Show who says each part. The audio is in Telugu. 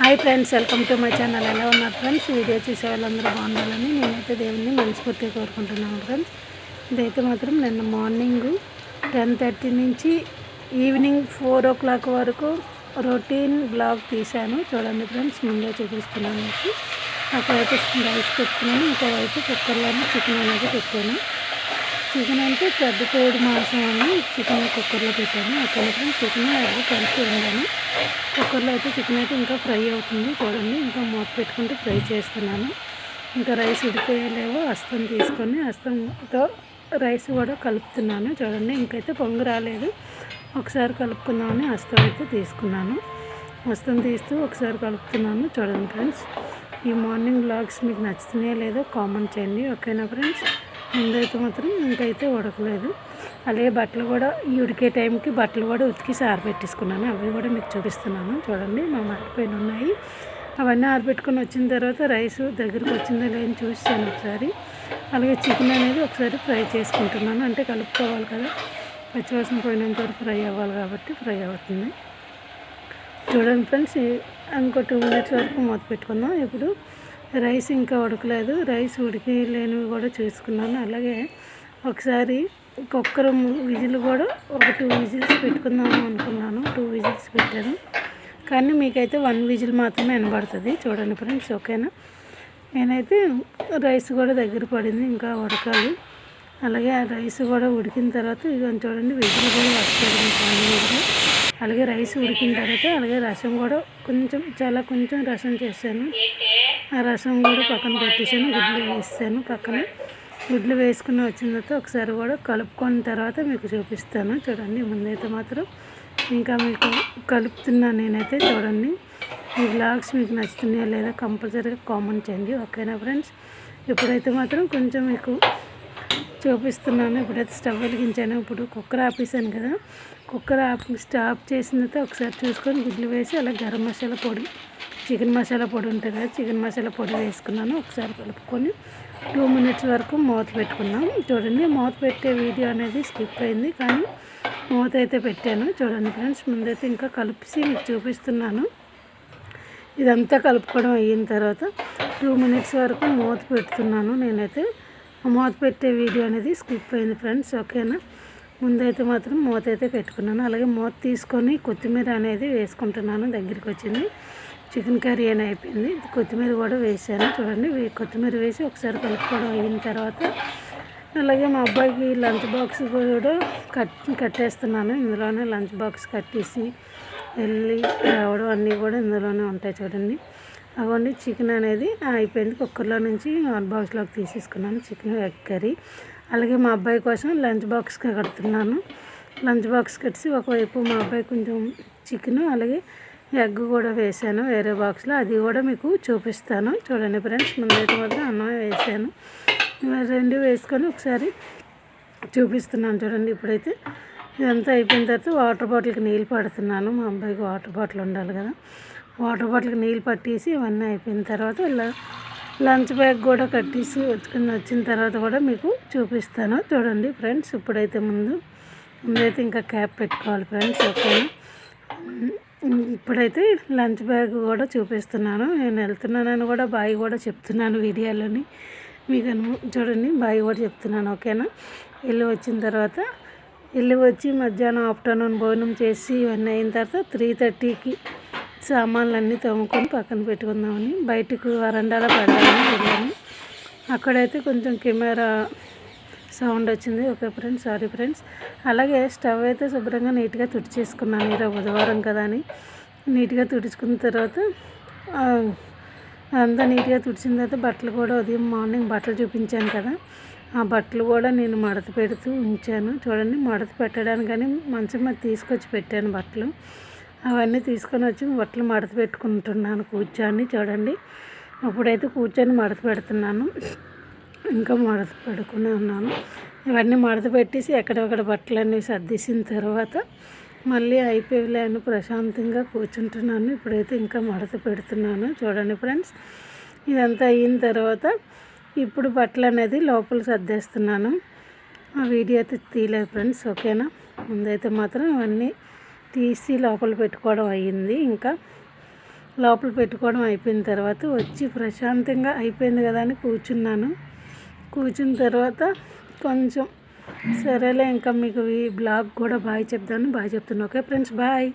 Speaker 1: Hi friends welcome to my channel. ఎలా ఉన్నారు ఫ్రెండ్స్? వీడియో చూసే వాళ్ళందరూ బాగుండాలని నేనైతే దేవుని మనస్ఫూర్తిగా కోరుకుంటున్నాను ఫ్రెండ్స్. ఇదైతే మాత్రం నిన్న మార్నింగ్ టెన్ థర్టీ నుంచి ఈవినింగ్ ఫోర్ ఓ క్లాక్ వరకు రొటీన్ బ్లాగ్ తీశాను. చూడండి ఫ్రెండ్స్ ముందే చూపిస్తున్నాను మీకు. అక్కడైతే రైస్ పెట్టుకున్నాను ఇంకోవైపు కుక్కర్లోనే చికెన్ అనేది పెట్టాను. చికెన్ అంటే పెద్ద కోడి మాంసం అని చికెన్ కుక్కర్లో పెట్టాను. అక్కడ చికెన్ అది కలిపి ఉండాను. కుక్కర్లో అయితే చికెన్ అయితే ఇంకా ఫ్రై అవుతుంది చూడండి. ఇంకా మూత పెట్టుకుంటే ఫ్రై చేస్తున్నాను. ఇంకా రైస్ ఉడికేయలేవో అస్తం తీసుకొని అస్తంతో రైస్ కూడా కలుపుతున్నాను చూడండి. ఇంకైతే పొంగు రాలేదు. ఒకసారి కలుపుకుందామని అస్తం అయితే తీసుకున్నాను. అస్తం తీస్తూ ఒకసారి కలుపుతున్నాను చూడండి ఫ్రెండ్స్. ఈ మార్నింగ్ బ్లాగ్స్ మీకు నచ్చుతున్నాయో లేదో కామెంట్ చేయండి. ఓకేనా ఫ్రెండ్స్? ముందైతే మాత్రం ఇంకైతే ఉడకలేదు. అలాగే బట్టలు కూడా ఈ ఉడికే టైంకి బట్టలు కూడా ఉతికి ఆరబెట్టేసుకున్నాను అవి కూడా మీకు చూపిస్తున్నాను. చూడండి మా మాడిపోయిన ఉన్నాయి. అవన్నీ ఆరబెట్టుకొని వచ్చిన తర్వాత రైస్ దగ్గరికి వచ్చిందో లేదని చూసాను ఒకసారి. అలాగే చికెన్ అనేది ఒకసారి ఫ్రై చేసుకుంటున్నాను. అంటే కలుపుకోవాలి కదా. పచ్చివాసన పోయినంత వరకు ఫ్రై అవ్వాలి కాబట్టి ఫ్రై అవుతుంది. చూడండి ఫ్రెండ్స్ ఇంకో టూ మినిట్స్ వరకు మూత పెట్టుకుందాం. ఇప్పుడు రైస్ ఇంకా ఉడకలేదు. రైస్ ఉడికి లేనివి కూడా చూసుకున్నాను. అలాగే ఒకసారి కుక్కర్ విజిల్ కూడా ఒక టూ విజిల్స్ పెట్టుకుందాము అనుకున్నాను. టూ విజిల్స్ పెట్టాను. కానీ మీకైతే వన్ విజిల్ మాత్రమే వినబడుతుంది. చూడండి ఫ్రెండ్స్ ఓకేనా? నేనైతే రైస్ కూడా దగ్గర పడింది ఇంకా ఉడకాలి. అలాగే ఆ రైస్ కూడా ఉడికిన తర్వాత ఇక చూడండి విజిల్ కూడా వస్తుంది అలాగే రైస్ ఉడికిన తర్వాత అలాగే రసం కూడా కొంచెం చాలా కొంచెం రసం చేశాను. ఆ రసం కూడా పక్కన పెట్టేసాను గుడ్లు వేసాను పక్కన. గుడ్లు వేసుకుని వచ్చిన తర్వాత ఒకసారి కూడా కలుపుకున్న తర్వాత మీకు చూపిస్తాను. చూడండి ముందైతే మాత్రం ఇంకా మీకు కలుపుతున్నాను నేనైతే చూడండి. ఈ బ్లాగ్స్ మీకు నచ్చుతున్నాయో లేదా కంపల్సరీగా కామెంట్ చేయండి ఓకేనా ఫ్రెండ్స్? ఇప్పుడైతే మాత్రం కొంచెం మీకు చూపిస్తున్నాను ఇప్పుడైతే స్టవ్ వెలిగించాను ఇప్పుడు కుక్కర్ ఆపేసాను కదా కుక్కర్ ఆపి స్టాప్ చేసిన తర్వాత ఒకసారి చూసుకొని గుడ్లు వేసి అలా గరం మసాలా పొడి చికెన్ మసాలా పొడి ఉంటుంది? కదా చికెన్ మసాలా పొడి వేసుకున్నాను. ఒకసారి కలుపుకొని టూ మినిట్స్ వరకు మూత పెట్టుకున్నాం. చూడండి మూత పెట్టే వీడియో అనేది స్కిప్ అయింది కానీ మూత అయితే పెట్టాను. చూడండి ఫ్రెండ్స్ ముందైతే ఇంకా కలిపి మీకు చూపిస్తున్నాను. ఇదంతా కలుపుకోవడం అయిన తర్వాత టూ మినిట్స్ వరకు మూత పెడుతున్నాను నేనైతే. మూత పెట్టే వీడియో అనేది స్కిప్ అయింది ఫ్రెండ్స్ ఓకేనా? ముందైతే మాత్రం మూత అయితే పెట్టుకున్నాను. అలాగే మూత తీసుకొని కొత్తిమీర అనేది వేసుకుంటున్నాను దగ్గరికి వచ్చింది. చికెన్ కర్రీ అని అయిపోయింది. కొత్తిమీర కూడా వేసాను. చూడండి కొత్తిమీర వేసి ఒకసారి కలుపుకోవడం అయిన తర్వాత అలాగే మా అబ్బాయికి లంచ్ బాక్స్ కూడా కట్ కట్టేస్తున్నాను. ఇందులోనే లంచ్ బాక్స్ కట్టేసి వెళ్ళి రావడం అన్నీ కూడా ఇందులోనే ఉంటాయి చూడండి. అవ్వండి చికెన్ అనేది అయిపోయింది. కుక్కర్లో నుంచి హాట్ బాక్స్లోకి తీసేసుకున్నాను చికెన్ ఎగ్ కర్రీ. అలాగే మా అబ్బాయి కోసం లంచ్ బాక్స్ కడుతున్నాను. లంచ్ బాక్స్ కట్టి ఒకవైపు మా అబ్బాయి కొంచెం చికెన్ అలాగే ఎగ్ కూడా వేసాను వేరే బాక్స్లో. అది కూడా మీకు చూపిస్తాను. చూడండి ఫ్రెండ్స్ ముందైతే మాత్రం అన్నం వేసాను. రెండు వేసుకొని ఒకసారి చూపిస్తున్నాను చూడండి ఇప్పుడైతే. ఇదంతా అయిపోయిన తర్వాత వాటర్ బాటిల్కి నీళ్ళు పడుతున్నాను. మా అబ్బాయికి వాటర్ బాటిల్ ఉండాలి కదా. వాటర్ బాటిల్కి నీళ్ళు పట్టేసి ఇవన్నీ అయిపోయిన తర్వాత ఇలా లంచ్ బ్యాగ్ కూడా కట్టేసి వచ్చుకుని వచ్చిన తర్వాత కూడా మీకు చూపిస్తాను. చూడండి ఫ్రెండ్స్ ఇప్పుడైతే ముందు ముందైతే ఇంకా క్యాప్ పెట్టుకోవాలి ఫ్రెండ్స్ ఓకేనా? ఇప్పుడైతే లంచ్ బ్యాగ్ కూడా చూపిస్తున్నాను. నేను వెళ్తున్నానని కూడా బాయ్ కూడా చెప్తున్నాను వీడియోలోని. మీకు చూడండి బాయ్ కూడా చెప్తున్నాను ఓకేనా? వెళ్ళి వచ్చిన తర్వాత వెళ్ళి వచ్చి మధ్యాహ్నం ఆఫ్టర్నూన్ భోజనం చేసి ఇవన్నీ అయిన తర్వాత త్రీ థర్టీకి సామాన్లు అన్నీ తోముకొని పక్కన పెట్టుకుందామని బయటకు వరండాలో పెడదామని వెళ్ళాను. అక్కడైతే కొంచెం కెమెరా సౌండ్ వచ్చింది. Okay friends sorry friends. అలాగే స్టవ్ అయితే శుభ్రంగా నీట్గా తుడిచేసుకున్నాను ఈరోజు బుధవారం కదా అని. నీట్గా తుడుచుకున్న తర్వాత అంతా నీట్గా తుడిచిన తర్వాత బట్టలు కూడా ఉదయం మార్నింగ్ బట్టలు చూపించాను కదా. ఆ బట్టలు కూడా నేను మడత పెడుతూ ఉంచాను. చూడండి మడత పెట్టడానికని మంచం మీద తీసుకొచ్చి పెట్టాను బట్టలు. అవన్నీ తీసుకొని వచ్చి బట్టలు మడత పెట్టుకుంటున్నాను కూర్చొని చూడండి. అప్పుడైతే కూర్చొని మడత పెడుతున్నాను. ఇంకా మడత పెట్టుకుని ఉన్నాను. ఇవన్నీ మడత పెట్టేసి ఎక్కడెక్కడ బట్టలన్నీ సర్దేసిన తర్వాత మళ్ళీ అయిపోయలేను ప్రశాంతంగా కూర్చుంటున్నాను. ఇప్పుడైతే ఇంకా మడత పెడుతున్నాను. చూడండి ఫ్రెండ్స్ ఇదంతా అయిన తర్వాత ఇప్పుడు బట్టలు అనేది లోపల సర్దేస్తున్నాను. ఆ వీడియో అయితే తీయలేదు ఫ్రెండ్స్ ఓకేనా? ముందైతే మాత్రం ఇవన్నీ తీసి లోపల పెట్టుకోవడం అయ్యింది. ఇంకా లోపల పెట్టుకోవడం అయిపోయిన తర్వాత వచ్చి ప్రశాంతంగా అయిపోయింది కదా అని కూర్చున్నాను. కూర్చున్న తర్వాత కొంచెం సరేలే ఇంకా మీకు ఈ బ్లాగ్ కూడా బాయ్ చెప్తాను. బాయ్ చెప్తున్నాను ఓకే ఫ్రెండ్స్ బాయ్.